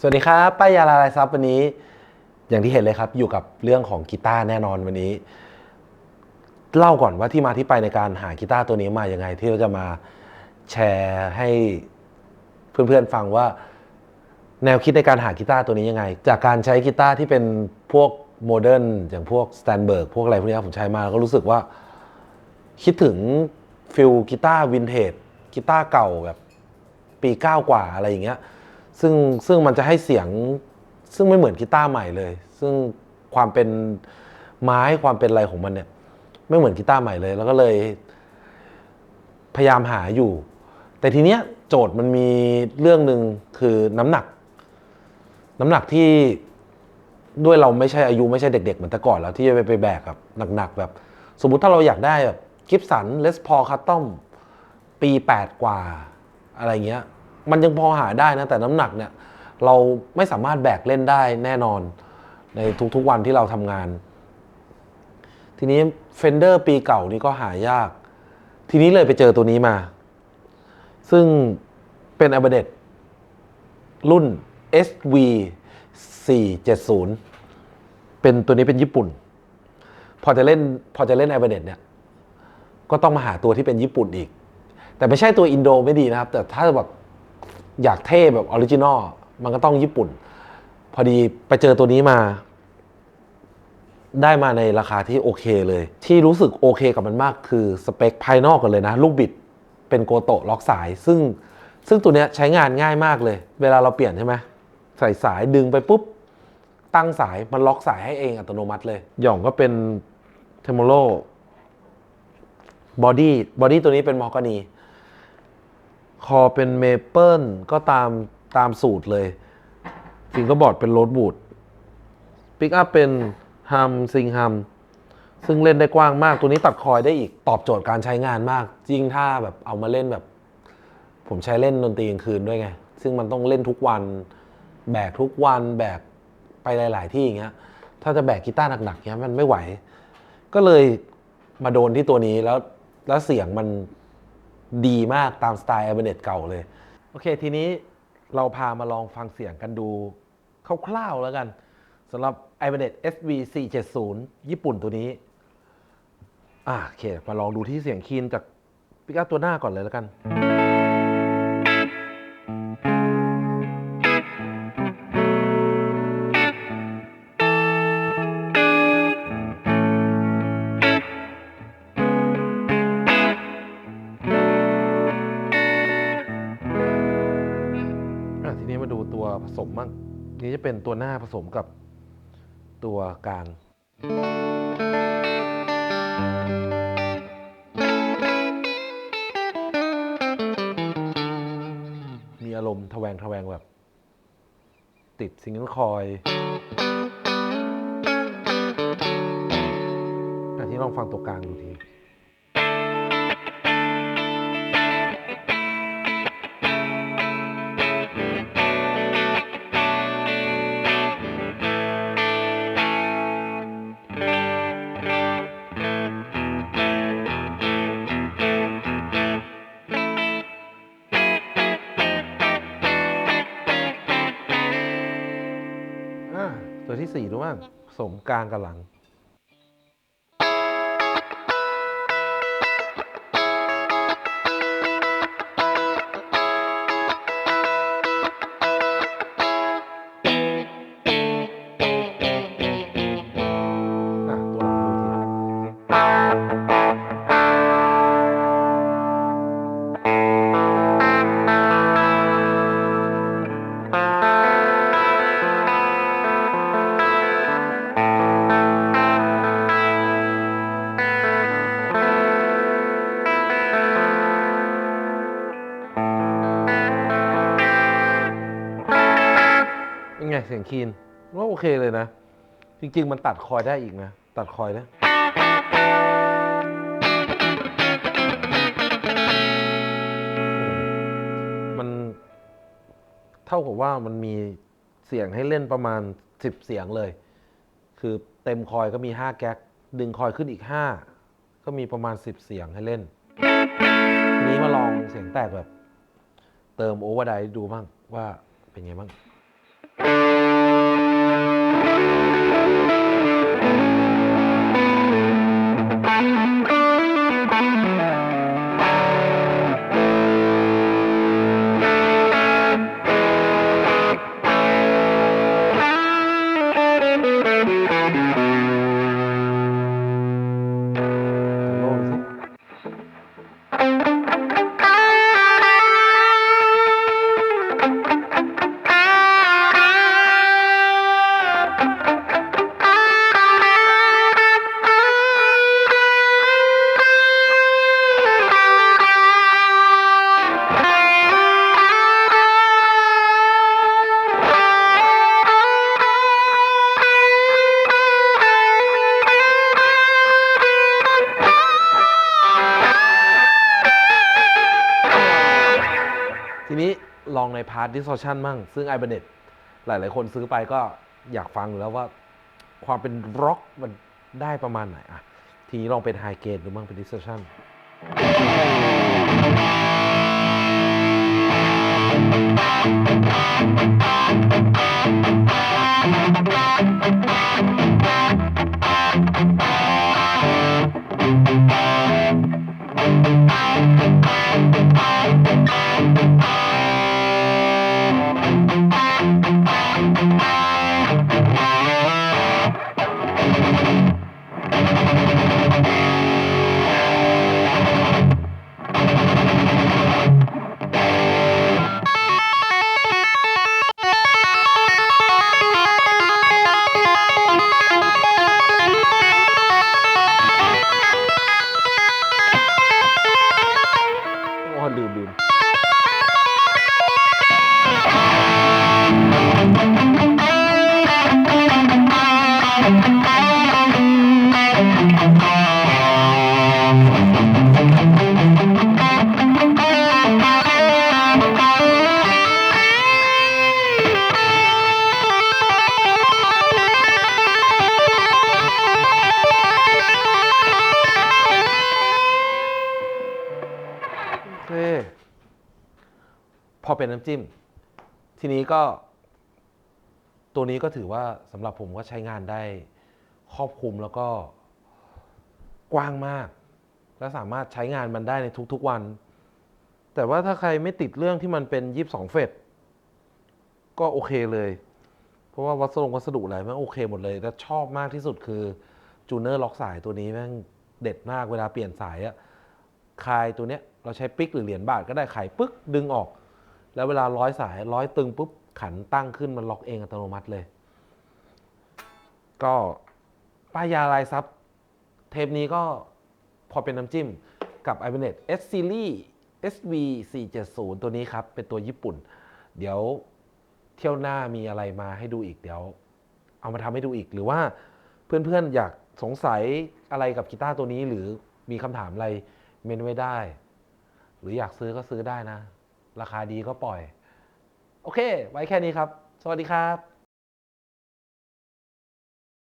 สวัสดีครับป้ายาลาลายซับวันนี้ อย่างที่เห็นเลยครับ อยู่กับเรื่องของกีตาร์แน่นอนวันนี้ เล่าก่อนว่าที่มาที่ไปในการหากีตาร์ตัวนี้มาอย่างไง ที่เราจะมาแชร์ให้เพื่อนๆฟังว่า แนวคิดในการหากีตาร์ตัวนี้ยังไง จากการใช้กีตาร์ที่เป็นพวกโมเดิร์นอย่างพวกสแตนเบิร์กพวกอะไรพวกนี้ผมใช้มาแล้วก็รู้สึกว่า คิดถึงฟิลกีตาร์วินเทจกีตาร์เก่าแบบปีเก้ากว่าอะไรอย่างเงี้ย ซึ่งซึ่งมันจะให้เสียงซึ่งไม่เหมือนกีตาร์ใหม่เลย ซึ่งความเป็นไม้ความเป็นอะไรของมันเนี่ยไม่เหมือนกีตาร์ใหม่เลย แล้วก็เลยพยายามหาอยู่ แต่ทีเนี้ยโจทย์มันมีเรื่องหนึ่งคือน้ำหนัก น้ำหนักที่ด้วยเราไม่ใช่อายุไม่ใช่เด็กๆเหมือนแต่ก่อนแล้วที่จะไปไปแบกแบบหนักๆแบบ สมมุติถ้าเราอยากได้แบบกิฟสันเลสพอคัตตอมปี 8 กว่าอะไรเงี้ย มันยังพอหาได้นะแต่น้ำหนักเนี่ยเราไม่สามารถแบกเล่นได้แน่นอน ในทุกๆวันที่เราทำงาน ทีนี้เฟนเดอร์ปีเก่านี่ก็หายาก ทีนี้เลยไปเจอตัวนี้มา ซึ่งเป็น a b เด d รุ่น SV 470 เป็นตัวนี้เป็นญี่ปุ่น พอจะเล่นพอจะเล่น a b เด d เนี่ย ก็ต้องมาหาตัวที่เป็นญี่ปุ่นอีก แต่ไม่ใช่ตัวอินโดไม่ดีนะครับ แต่ถ้าแบบ อยากเท่แบบออริจินอลมันก็ต้องญี่ปุ่น พอดีไปเจอตัวนี้มา ได้มาในราคาที่โอเคเลย ที่รู้สึกโอเคกับมันมากคือสเปคภายนอกกันเลยนะ ลูกบิดเป็นโกโตล็อกสาย ซึ่งซึ่งตัวเนี้ยใช้งานง่ายมากเลย เวลาเราเปลี่ยนใช่ไหมใส่สายดึงไปปุ๊บ ตั้งสายมันล็อกสายให้เองอัตโนมัติเลย หย่องก็เป็นเทมโมโลบอดี้บอดี้ตัวนี้เป็นมอร์กานี คอเป็นเมเปิลก็ตามตามสูตรเลยฟิงเกอร์บอร์ดเป็นโรดบูดปิกอัพเป็นฮัมซิงฮัมซึ่งเล่นได้กว้างมากตัวนี้ตัดคอยได้อีกตอบโจทย์การใช้งานมากยิ่งถ้าแบบเอามาเล่นแบบ ผมใช้เล่นดนตรีกลางคืนด้วยไง ซึ่งมันต้องเล่นทุกวัน แบกทุกวันแบกไปหลาย ๆ ที่อย่างเงี้ยถ้าจะแบกกีตาร์หนักๆเงี้ยมันไม่ไหว ก็เลยมาโดนที่ตัวนี้แล้วแล้วเสียงมัน ดีมากตามสไตล์แอเบเนตเก่าเลย โอเค ทีนี้เราพามาลองฟังเสียงกันดูคร่าวๆแล้วกันสำหรับ i b a n e t SV 470ญี่ปุ่นตัวนี้ อ่าโอเค มาลองดูที่เสียงคีนจากปิก้าตัวหน้าก่อนเลยแล้วกัน ตัวผสมบ้างนี่จะเป็นตัวหน้าผสมกับตัวกลางมีอารมณ์ทแวงทแวงแบบ ติดซิงเกิลคอยอันที่ลองฟังตัวกลางดูที ตัวที่สี่รู้มั้งสมกลางกับหลัง เสียงคีนว่าโอเคเลยนะ จริง ๆ มันตัดคอยได้อีกนะ ตัดคอยนะมันเท่ากับว่ามันมีเสียงให้เล่นประมาณ 10 เสียงเลย คือเต็มคอยก็มี 5 แก๊ก ดึงคอยขึ้นอีก 5 ก็มีประมาณ 10 เสียงให้เล่น นี้มาลองเสียงแตกแบบ เติมโอเวอร์ไดดูบ้างว่าเป็นไงบ้าง Música นี้ลองในพาร์ท distortion มั่ง ซึ่ง i b a n e t หลาย ๆ คนซื้อไปก็อยากฟังอยู่แล้วว่าความเป็นร็อกมันได้ประมาณไหนอะทีนี้ลองเป็นไฮเก n ดูมั่งเป็น distortion เป็นน้ำจิ้ม ทีนี้ก็ ตัวนี้ก็ถือว่าสำหรับผมก็ใช้งานได้ครอบคลุมแล้วก็กว้างมาก และสามารถใช้งานมันได้ในทุกๆวัน แต่ว่าถ้าใครไม่ติดเรื่องที่มันเป็น22เฟสก็โอเคเลย เพราะว่าวัสดุวัสดุอะไรม่งโอเคหมดเลย และชอบมากที่สุดคือจูเนอร์ล็อกสายตัวนี้แม่งเด็ดมากเวลาเปลี่ยนสายอะคายตัวเนี้ยเราใช้ปิ๊กหรือเหรียญบาทก็ได้ขายปึ๊กดึงออก แล้วเวลาร้อยสายร้อยตึงปุ๊บขันตั้งขึ้นมันล็อกเองอัตโนมัติเลย ก็ป้ายยาลายซับเทปนี้ก็พอเป็นน้ำจิ้มกับ i b a n e t S Series SV 470ตัวนี้ครับ เป็นตัวญี่ปุ่น เดี๋ยวเที่ยวหน้ามีอะไรมาให้ดูอีกเดี๋ยว เอามาทำให้ดูอีกหรือว่าเพื่อนๆ อยากสงสัยอะไรกับกีตาร์ตัวนี้หรือมีคำถามอะไรเมนไว้ได้ หรืออยากซื้อก็ซื้อได้นะ ราคาดีก็ปล่อย โอเค ไว้แค่นี้ครับ สวัสดีครับ